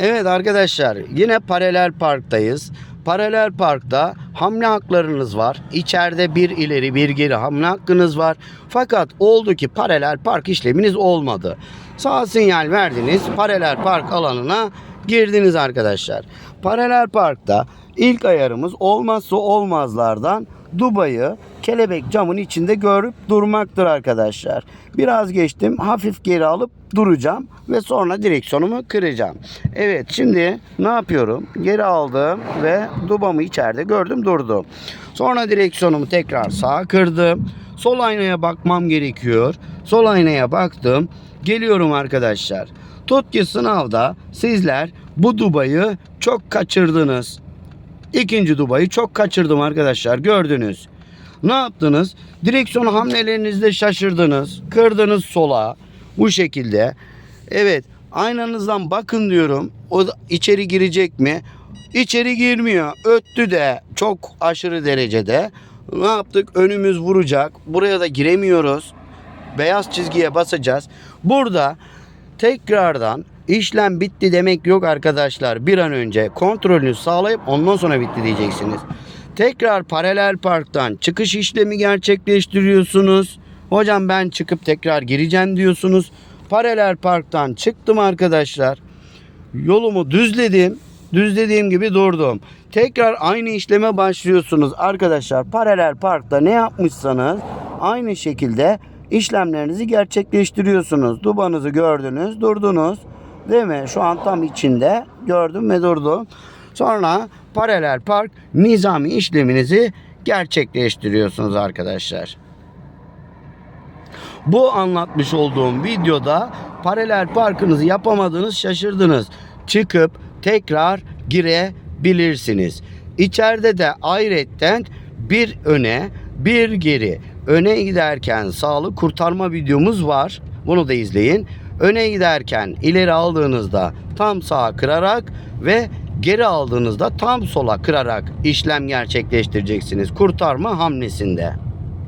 Evet arkadaşlar yine paralel parktayız. Paralel parkta hamle haklarınız var. İçeride bir ileri bir geri hamle hakkınız var. Fakat oldu ki paralel park işleminiz olmadı. Sağ sinyal verdiniz. Paralel park alanına girdiniz arkadaşlar. Paralel parkta ilk ayarımız olmazsa olmazlardan Dubai'yi kelebek camın içinde görüp durmaktır arkadaşlar. Biraz geçtim hafif geri alıp duracağım ve sonra direksiyonumu kıracağım. Evet şimdi ne yapıyorum? Geri aldım ve dubamı içeride gördüm durdum. Sonra direksiyonumu tekrar sağa kırdım. Sol aynaya bakmam gerekiyor. Sol aynaya baktım. Geliyorum arkadaşlar. Tut ki sınavda sizler bu dubayı çok kaçırdınız. İkinci Dubai'yi çok kaçırdım arkadaşlar gördünüz. Ne yaptınız? Direksiyon hamlelerinizde şaşırdınız. Kırdınız sola. Bu şekilde. Evet aynanızdan bakın diyorum. O da içeri girecek mi? İçeri girmiyor. Öttü de çok aşırı derecede. Ne yaptık? Önümüz vuracak. Buraya da giremiyoruz. Beyaz çizgiye basacağız. Burada tekrardan işlem bitti demek yok arkadaşlar. Bir an önce kontrolünü sağlayıp ondan sonra bitti diyeceksiniz. Tekrar paralel parktan çıkış işlemi gerçekleştiriyorsunuz. Hocam ben çıkıp tekrar gireceğim diyorsunuz. Paralel parktan çıktım arkadaşlar. Yolumu düzledim. Düzlediğim gibi durdum. Tekrar aynı işleme başlıyorsunuz arkadaşlar. Paralel parkta ne yapmışsanız aynı şekilde işlemlerinizi gerçekleştiriyorsunuz. Dubanızı gördünüz, durdunuz. Değil mi? Şu an tam içinde gördüm ve durdum. Sonra paralel park nizami işleminizi gerçekleştiriyorsunuz arkadaşlar. Bu anlatmış olduğum videoda paralel parkınızı yapamadınız şaşırdınız. Çıkıp tekrar girebilirsiniz. İçeride de ayrıca bir öne bir geri öne giderken sağlık kurtarma videomuz var. Bunu da izleyin. Öne giderken ileri aldığınızda tam sağa kırarak ve geri aldığınızda tam sola kırarak işlem gerçekleştireceksiniz kurtarma hamlesinde.